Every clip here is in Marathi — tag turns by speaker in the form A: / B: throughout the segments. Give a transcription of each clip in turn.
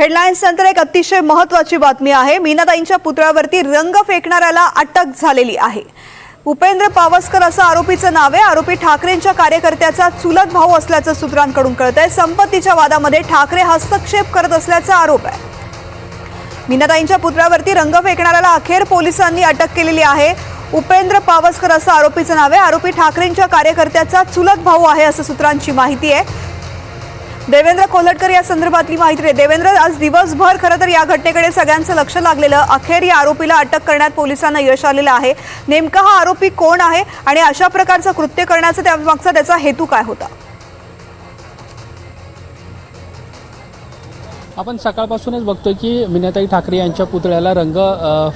A: हेडलाईन्स नंतर एक अतिशय महत्वाची बातमी आहे. मीनाताईंच्या पुतळ्यावरती रंग फेकणाऱ्याला अटक झालेली आहे. उपेंद्र पावसकर असं आरोपीचं नाव आहे. आरोपी ठाकरेंच्या कार्यकर्त्याचा चुलत भाऊ असल्याचं सूत्रांकडून कळत आहे संपत्तीच्या वादामध्ये ठाकरे हस्तक्षेप करत असल्याचा आरोप आहे. मीनाताईंच्या पुतळ्यावरती रंग फेकणाऱ्याला अखेर पोलिसांनी अटक केलेली आहे. उपेंद्र पावसकर असं आरोपीचं नाव आहे. आरोपी ठाकरेंच्या कार्यकर्त्याचा चुलत भाऊ आहे असं सूत्रांची माहिती आहे. देवेंद्र कोल्हटकर या संदर्भातली माहिती आहे. देवेंद्र आज दिवसभर खरं तर या घटनेकडे सगळ्यांचं लक्ष लागलेलं. अखेर या आरोपीला अटक करण्यात पोलिसांना यश आलेलं आहे. नेमका हा आरोपी कोण आहे आणि अशा प्रकारचं कृत्य करण्याचा त्यामागचा त्याचा हेतू काय होता?
B: आपण सकाळपासूनच बघतोय की मिनाताई ठाकरे यांच्या पुतळ्याला रंग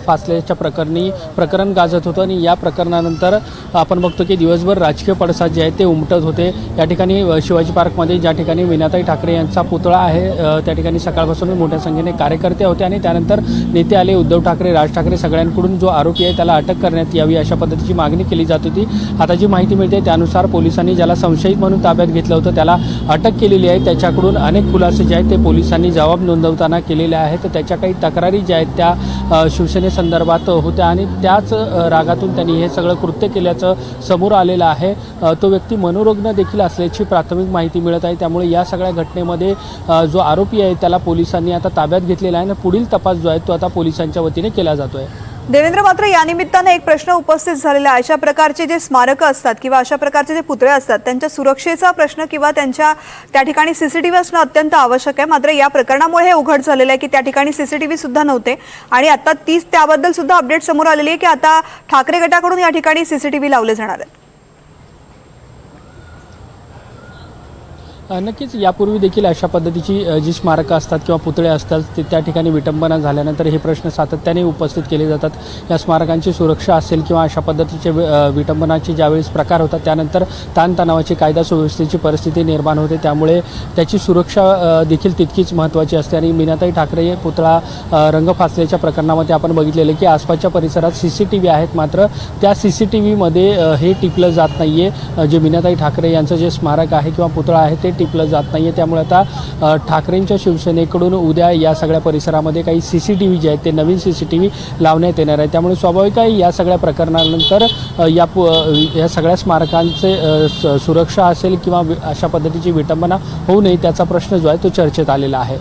B: फासल्याच्या प्रकरणी प्रकरण गाजत होतं आणि या प्रकरणानंतर आपण बघतो की दिवसभर राजकीय पडसाद जे आहेत ते उमटत होते. या ठिकाणी शिवाजी पार्कमध्ये ज्या ठिकाणी मिनाताई ठाकरे यांचा पुतळा आहे त्या ठिकाणी सकाळपासूनच मोठ्या संख्येने कार्यकर्ते होते आणि त्यानंतर नेते आले उद्धव ठाकरे राज ठाकरे सगळ्यांकडून जो आरोपी आहे त्याला अटक करण्यात यावी अशा पद्धतीची मागणी केली जात होती. आता जी माहिती मिळते त्यानुसार पोलिसांनी ज्याला संशयित म्हणून ताब्यात घेतलं होतं त्याला अटक केलेली आहे. त्याच्याकडून अनेक खुलासे जे आहेत ते पोलिसांनी जबाब नोंदवताना केलेले आहेत. तर त्याच्या काही तक्रारी ज्या आहेत त्या शिवसेनेसंदर्भात होत्या आणि त्याच रागातून त्यांनी हे सगळं कृत्य केल्याचं समोर आलेलं आहे. तो व्यक्ती मनोरुग्ण देखील असल्याची प्राथमिक माहिती मिळत आहे. त्यामुळे या सगळ्या घटनेमध्ये जो आरोपी आहे त्याला पोलिसांनी आता ताब्यात घेतलेला आहे आणि पुढील तपास जो आहे तो आता पोलिसांच्या वतीने केला जातो आहे
A: देवेंद्र मात्र या निमित्तानं एक प्रश्न उपस्थित झालेला आहे. अशा प्रकारचे जे स्मारकं असतात किंवा अशा प्रकारचे जे पुतळे असतात त्यांच्या सुरक्षेचा प्रश्न किंवा त्यांच्या त्या ठिकाणी सीसीटीव्ही असणं अत्यंत आवश्यक आहे. मात्र या प्रकरणामुळे हे उघड झालेलं आहे की त्या ठिकाणी सीसीटीव्ही सुद्धा नव्हते. आणि आता तीच त्याबद्दल सुद्धा अपडेट समोर आलेली आहे की आता ठाकरे गटाकडून या ठिकाणी सीसीटीव्ही लावले जाणार आहेत.
B: नक्कीच यापूर्वी देखील अशा पद्धतीची जी स्मारकं असतात किंवा पुतळे असतात ते त्या ठिकाणी विटंबना झाल्यानंतर हे प्रश्न सातत्याने उपस्थित केले जातात. या स्मारकांची सुरक्षा असेल किंवा अशा पद्धतीचे विटंबनाचे ज्यावेळेस प्रकार होतात त्यानंतर ताणतणावाची कायदा सुव्यवस्थेची परिस्थिती निर्माण होते. त्यामुळे त्याची सुरक्षा देखील तितकीच महत्त्वाची असते आणि मीनाताई ठाकरे हे पुतळा रंग फासल्याच्या प्रकरणामध्ये आपण बघितलेलं की आसपासच्या परिसरात सी सी टी व्ही आहेत. मात्र त्या सी सी टी व्हीमध्ये हे टिपलं जात नाही आहे जे मीनाताई ठाकरे यांचं जे स्मारक आहे किंवा पुतळा आहे ते टिपलं जात नाही आहे त्यामुळे आता ठाकरेंच्या शिवसेनेकडून उद्या या सगळ्या परिसरामध्ये काही C C T V J आहेत ते नवीन सी सी टी व्ही लावण्यात येणार आहे. त्यामुळे स्वाभाविक आहे या सगळ्या प्रकरणानंतर या पु या सगळ्या स्मारकांचे स- सुरक्षा असेल किंवा अशा पद्धतीची विटंबना होऊ नये त्याचा प्रश्न जो आहे तो चर्चेत आलेला आहे.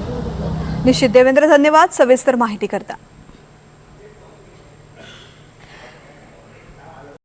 A: निश्चित. देवेंद्र धन्यवाद. सविस्तर माहिती करता.